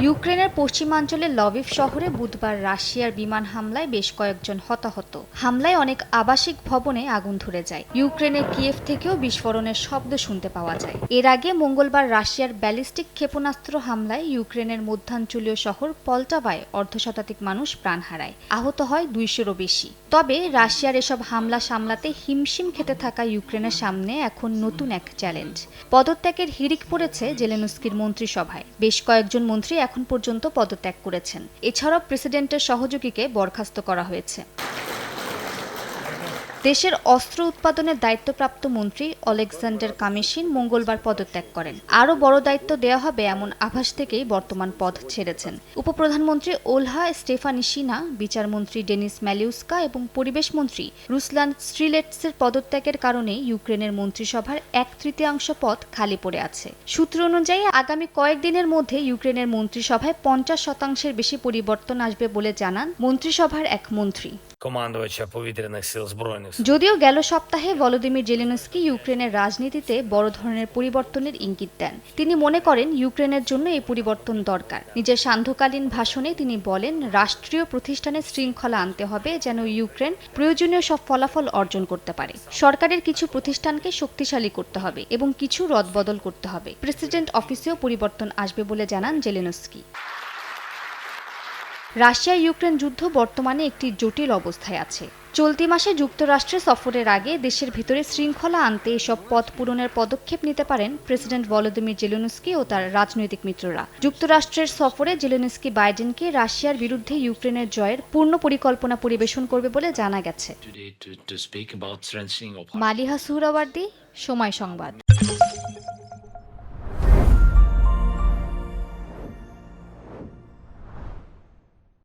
ইউক্রেনের পশ্চিমাঞ্চলের লভিভ শহরে বুধবার রাশিয়ার বিমান হামলায় বেশ কয়েকজন হতাহত। হামলায় অনেক আবাসিক ভবনে আগুন ধরে যায়। ইউক্রেনের কিয়েভ থেকেও বিস্ফোরণের শব্দ শুনতে পাওয়া যায়। এর আগে মঙ্গলবার রাশিয়ার ব্যালিস্টিক ক্ষেপণাস্ত্র হামলায় ইউক্রেনের মধ্যাঞ্চলীয় শহর পল্টাভায় অর্ধশতাধিক মানুষ প্রাণ হারায়। আহত হয় দুইশোরও বেশি। তবে রাশিয়ার এসব হামলা সামলাতে হিমশিম খেতে থাকা ইউক্রেনের সামনে এখন নতুন এক চ্যালেঞ্জ। পদত্যাগের হিড়িক পড়েছে জেলেনস্কির মন্ত্রিসভায়। বেশ কয়েকজন মন্ত্রী এখন পর্যন্ত পদত্যাগ করেছেন। এছাড়াও প্রেসিডেন্টের সহযোগীকে বরখাস্ত করা হয়েছে। দেশের অস্ত্র উৎপাদনের দায়িত্বপ্রাপ্ত মন্ত্রী অলেকজান্ডার কামিশিন মঙ্গলবার পদত্যাগ করেন। আরও বড় দায়িত্ব দেওয়া হবে এমন আভাস থেকেই বর্তমান পদ ছেড়েছেন। উপপ্রধানমন্ত্রী ওলহা স্টেফানিসিনা বিচারমন্ত্রী ডেনিস ম্যালিউস্কা এবং পরিবেশ মন্ত্রী রুসলান স্ট্রিলেটসের পদত্যাগের কারণে ইউক্রেনের মন্ত্রিসভার এক তৃতীয়াংশ পদ খালি পড়ে আছে। সূত্র অনুযায়ী আগামী কয়েকদিনের মধ্যে ইউক্রেনের মন্ত্রিসভায় পঞ্চাশ শতাংশের বেশি পরিবর্তন আসবে বলে জানান মন্ত্রিসভার এক মন্ত্রী। командувача повітряних сил збройних сил. যদিও গেল সপ্তাহে ভলোদিমির জেলেনস্কি ইউক্রেনের রাজনীতিতে বড় ধরনের পরিবর্তনের ইঙ্গিত দেন তিনি মনে করেন ইউক্রেনের জন্য এই পরিবর্তন দরকার নিজের সান্ধ্যকালীন ভাষণে তিনি বলেন রাষ্ট্রীয় প্রতিষ্ঠানে শৃঙ্খলা আনতে হবে যেন ইউক্রেন প্রয়োজনীয় সব ফলাফল অর্জন করতে পারে সরকারের কিছু প্রতিষ্ঠানকে শক্তিশালী করতে হবে এবং কিছু রদবদল করতে হবে প্রেসিডেন্ট অফিসেও পরিবর্তন আসবে বলে জানান জেলেনস্কি রাশিয়া ইউক্রেন যুদ্ধ বর্তমানে একটি জটিল অবস্থায় আছে। চলতি মাসে যুক্তরাষ্ট্রে সফরের আগে দেশের ভিতরে শৃঙ্খলা আনতে এসব পথ পূরণের পদক্ষেপ নিতে পারেন প্রেসিডেন্ট ভলোদিমির জেলেনস্কি ও তার রাজনৈতিক মিত্ররা। যুক্তরাষ্ট্রের সফরে জেলেনস্কি বাইডেনকে রাশিয়ার বিরুদ্ধে ইউক্রেনের জয়ের পূর্ণ পরিকল্পনা পরিবেশন করবে বলে জানা গেছে। মালিহা সুহরাওয়ার্দী সময় সংবাদ।